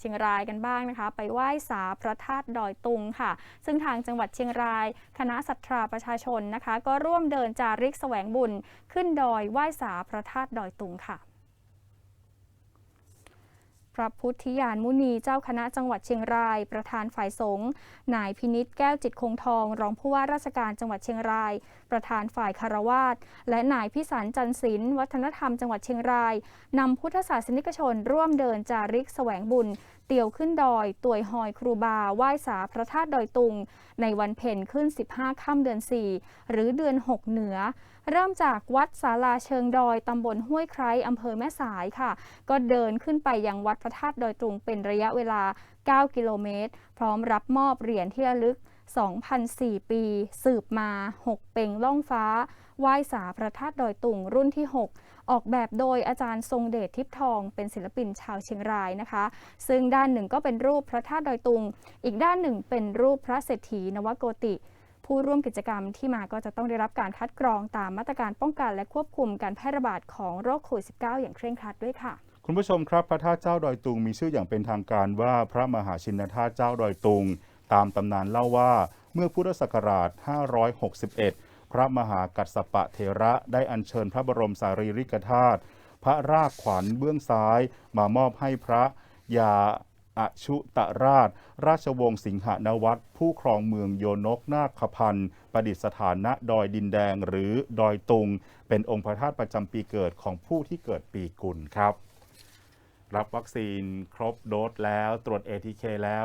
เชียงรายกันบ้างนะคะ ไปไหว้สาพระธาตุดอยตุงค่ะ ซึ่งทางจังหวัดเชียงราย คณะศรัทธาประชาชนนะคะ ก็ร่วมเดินจาริกแสวงบุญ ขึ้นดอยไหว้สาพระธาตุดอยตุงค่ะ ระพุทธิยานมุนีเจ้าคณะจังหวัดเชียงราย ประธานฝ่ายสงฆ์นายพินิษแก้วจิตคงทอง รองผู้ว่าราชการจังหวัดเชียงราย ประธานฝ่ายคารวาสและนายพิสารจันศิลวัฒนธรรมจังหวัดเชียงรายนำพุทธศาสนิกชนร่วมเดินจาริกแสวงบุญ เตี่ยวขึ้นดอยตวยหอยครูบาไหว้สาพระธาตุดอยตุง ในวันเพ็ญขึ้น 15 ค่ำเดือน 4 หรือเดือน 6 เหนือ เริ่มจากวัดศาลาเชิงดอยตำบลห้วยไคร้อำเภอแม่สายค่ะ ก็เดินขึ้นไปยังวัดพระธาตุดอยตุงเป็นระยะเวลา 9 กิโลเมตร พร้อมรับมอบเหรียญที่ระลึก 2,004 ปี สืบมา 6 เป่งล่องฟ้าไหว้สาพระธาตุดอยตุงรุ่นที่ 6 ออกแบบโดยอาจารย์ทรงเดชทิพทองเป็นศิลปินชาวเชียงรายนะคะ ซึ่งด้านหนึ่งก็เป็นรูปพระธาตุดอยตุง อีกด้านหนึ่งเป็นรูปพระเศรษฐีนวโกติ ผู้ร่วมกิจกรรมที่มาก็จะต้องได้รับการคัดกรองตามมาตรการป้องกันและควบคุมการแพร่ระบาดของโรคโควิด -19 อย่างเคร่งครัดด้วยค่ะคุณผู้ชมครับพระธาตุเจ้าดอยตุงมีชื่ออย่างเป็นทางการว่าพระมหาชินธาตุเจ้าดอยตุง ตามตำนานเล่าว่าเมื่อพุทธศักราช 561 พระมหากัสสปะเทระได้อัญเชิญพระบรมสารีริกธาตุพระรากขวัญเบื้องซ้าย มามอบให้พระยาอชุตราช ราชวงศ์สิงหนวัตผู้ครองเมืองโยนกนาคพันธ์ประดิษฐานณดอยดินแดงหรือดอยตุง เป็นองค์พระธาตุประจำปีเกิดของผู้ที่เกิดปีกุลครับ รับวัคซีนครบโดสแล้วตรวจ ATK แล้ว